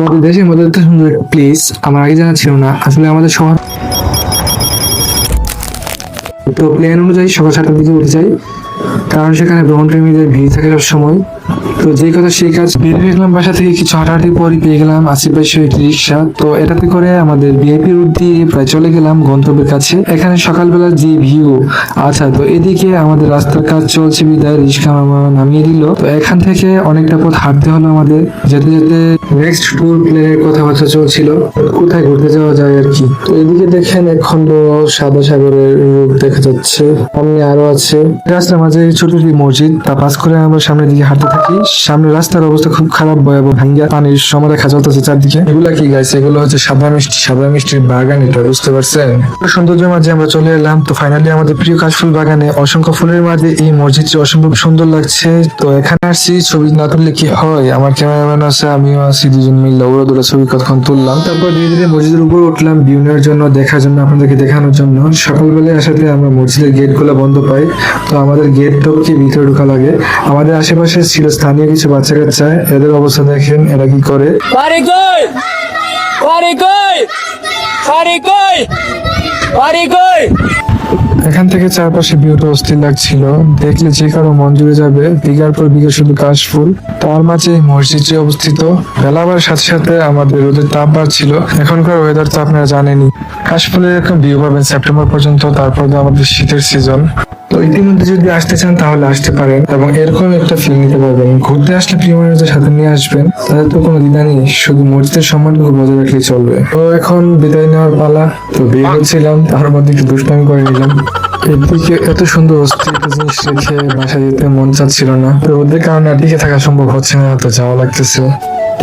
আমাদের দেশের মধ্যে তো সুন্দর প্লেস আমার আগে জানা ছিল না। আসলে আমাদের শহর তো প্ল্যান অনুযায়ী সকাল সাতটার দিকে উঠে যাই। কারণ সেখানে ভ্রমণপ্রেমীদের ভিড় থাকে সব সময় তো যে কথা সেই কাজ বেরিয়ে গেলাম বাসা থেকে কিছু হাঁটাহাঁটি পরই পেয়ে গেলাম আশি পাশে একটি রিক্সা। তো এটাতে করে আমাদের বিআইপি রুট দিয়ে প্রায় চলে গেলাম গন্তব্যের কাছে। এখানে সকালবেলা যে ভিউ আচ্ছা তো এদিকে আমাদের রাস্তার কাজ চলছে বিদায়, রিক্সা মামা নামিয়ে দিল। তো এখান থেকে অনেকটা পথ হাঁটতে হলো আমাদের। যেতে যেতে নেক্সট ট্যুর প্ল্যানের কথাবার্তা চলছিল। কোথায় ঘুরতে যাওয়া যায় আর কি? তো এদিকে দেখেন এক খন্ড সাদা সাগরের রূপ দেখা যাচ্ছে। সামনে আরও আছে। রাস্তার মাঝে ছোট একটি মসজিদ। তা পাস করে আমরা সামনের দিকে হাঁটতে থাকি। সামনে রাস্তার অবস্থা খুব খারাপ, ভয়াবহ ভাঙ্গিয়া পানির সময় দেখা চলতেছে চারদিকে। এগুলা কি গাছ এগুলো হচ্ছে সাদা মিষ্টি, সাদা মিষ্টির বাগান, এটা বুঝতে পারছেন? সৌন্দর্যের মাঝে আমরা চলে এলাম। তো ফাইনালি আমাদের প্রিয় কাশফুল বাগানে অসংখ্য ফুলের মাঝে এই মসজিদটি অসম্ভব সুন্দর লাগছে। তো এখানে আসছি, ছবি না তুললে কি হয়? আমার ক্যামেরাম্যান আছে, আমিও আছি, দুজন মিলে ওরা দুটো ছবি কতক্ষণ তুললাম। তারপর ধীরে ধীরে মসজিদের উপর উঠলাম ভিউনের জন্য, দেখার জন্য, আপনাদেরকে দেখানোর জন্য। সকালবেলায় আসাতে আমরা মসজিদের গেটগুলো বন্ধ পাই। তো আমাদের গেট টপকে ভিতরে ঢোকা লাগে? আমাদের আশেপাশে ছিল স্থানীয় কিছু বাচ্চা কাচ্চা এদের অবস্থা দেখেন এরা কি করে! এখান থেকে চারপাশে ভিউটা অস্থির লাগছিল। দেখলে যে কারও মন জুড়ে যাবে বিঘার পর বিঘা শুধু কাশফুল। তার মাঝে এই মসজিদটি অবস্থিত। বেলা বাড়ার সাথে সাথে আমাদের রোদের তাপ বাড়ছিল। এখনকার ওয়েদার তো আপনারা জানেনই। কাশফুলের এরকম ভিউ পাবেন সেপ্টেম্বর পর্যন্ত তারপর তো আমাদের শীতের সিজন ইতিমধ্যে যদি আসতে চান তাহলে আসতে পারেন। এবং এরকম একটা ফিল নিতে পারবেন। ঘুরতে আসলে প্রিয় মানুষদের সাথে নিয়ে আসবেন। তাদের তো কোনো দ্বিধা নেই শুধু মসজিদের সম্মানটুকু বজায় রাখলে চলবে। তো এখন বিদায় নেওয়ার পালা। তো বিয়ে হচ্ছিলাম তার মধ্যে একটু দুষ্টামি করে নিলাম। এদিকে এত সুন্দর অস্থির একটা জিনিস রেখে বাসায় যেতে মন চাচ্ছিল না। তো ওদের কারণে আর টিকে থাকা সম্ভব হচ্ছে না তো যাওয়া লাগতেছে।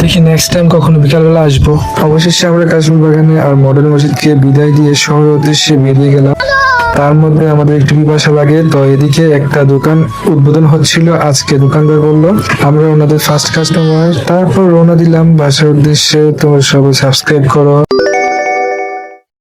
দেখি নেক্সট টাইম কখনো বিকালবেলা আসব। অবশেষে আমরা কাশ্মীর বাগানে আর মডেল মসজিদকে বিদায় দিয়ে শহরের উদ্দেশ্যে বেরিয়ে গেলাম। তার মধ্যে আমাদের একটু পিপাসা লাগে। তো এদিকে একটা দোকান উদ্বোধন হচ্ছিল, আজকে দোকানদার বলল, আমরা ওনাদের ফার্স্ট কাস্টমার তারপর রওনা দিলাম। বাসার উদ্দেশ্যে তোমার সবাই সাবস্ক্রাইব করো।